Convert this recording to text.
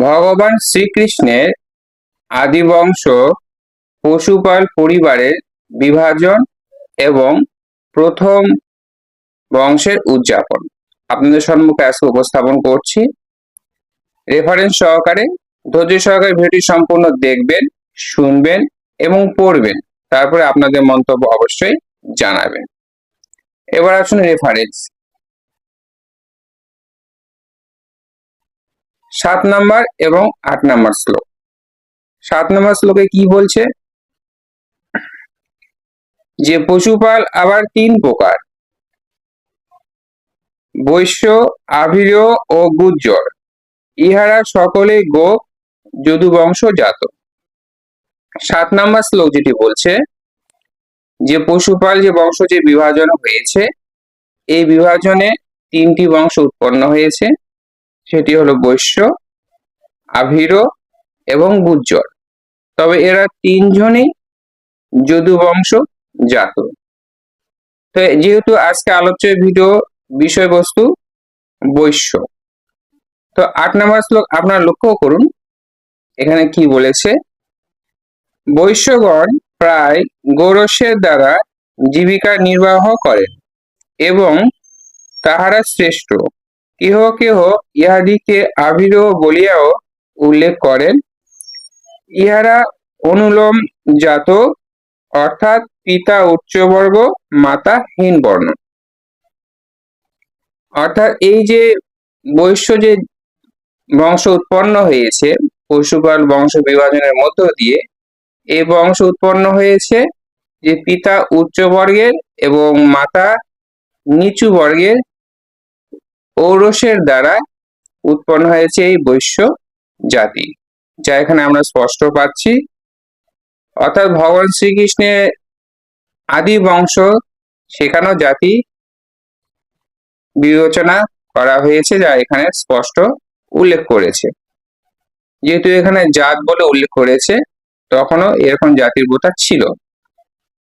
ভগবান শ্রীকৃষ্ণের আদিবংশ পশুপাল পরিবারের বিভাজন এবং প্রথম বংশের উদযাপন। আপনাদের সম্মুখে আজকে উপস্থাপন করছি। রেফারেন্স সহকারে, ধৈর্য সহকারে ভিডিওটি সম্পূর্ণ দেখবেন, শুনবেন এবং পড়বেন। তারপরে আপনাদের মন্তব্য অবশ্যই জানাবেন। এবার আসুন রেফারেন্স সাত নাম্বার এবং আট নাম্বার শ্লোক। সাত নম্বর শ্লোকে কি বলছে? যে পশুপাল আবার তিন প্রকার। বৈশ্য আভির ও গুজ্জর। ইহারা সকলে গো যদুবংশ জাত। সাত নম্বর শ্লোক যেটি বলছে, যে পশুপাল যে বংশ যে বিভাজন হয়েছে, এই বিভাজনে তিনটি বংশ উৎপন্ন হয়েছে। সেটি হলো বৈশ্য আভির এবং গুজ্জর তবে এরা তিনজনই যদু বংশ জাত। তো যেহেতু আজকে আলোচ্য ভিডিও বিষয়বস্তু বৈশ্য, তো আট নম্বর শ্লোক আপনারা লক্ষ্য করুন। এখানে কি বলেছে? বৈশ্যগণ প্রায় গৌরসের দ্বারা জীবিকা নির্বাহ করেন এবং তাহারা শ্রেষ্ঠ। কেহ কেহ ইহাদিকে আবির বলিয়াও উল্লেখ করেন। ইহারা অনুলোম জাত, অর্থাৎ পিতা উচ্চবর্গ, মাতা হীন বর্ণ অর্থাৎ এই যে বৈশ্য যে বংশ উৎপন্ন হয়েছে, পশুপাল বংশ বিভাজনের মধ্য দিয়ে, এই বংশ উৎপন্ন হয়েছে যে পিতা উচ্চ বর্গের এবং মাতা নিচু বর্গের ঔরসের দ্বারা উৎপন্ন হয়েছে এই বৈশ্য জাতি, যা এখানে আমরা স্পষ্ট পাচ্ছি। অর্থাৎ ভগবান শ্রীকৃষ্ণের আদি বংশ, সেখানেও জাতি বিবেচনা করা হয়েছে, যা এখানে স্পষ্ট উল্লেখ করেছে। যেহেতু এখানে জাত বলে উল্লেখ করেছে, তখনও এরকম জাতির প্রথা ছিল।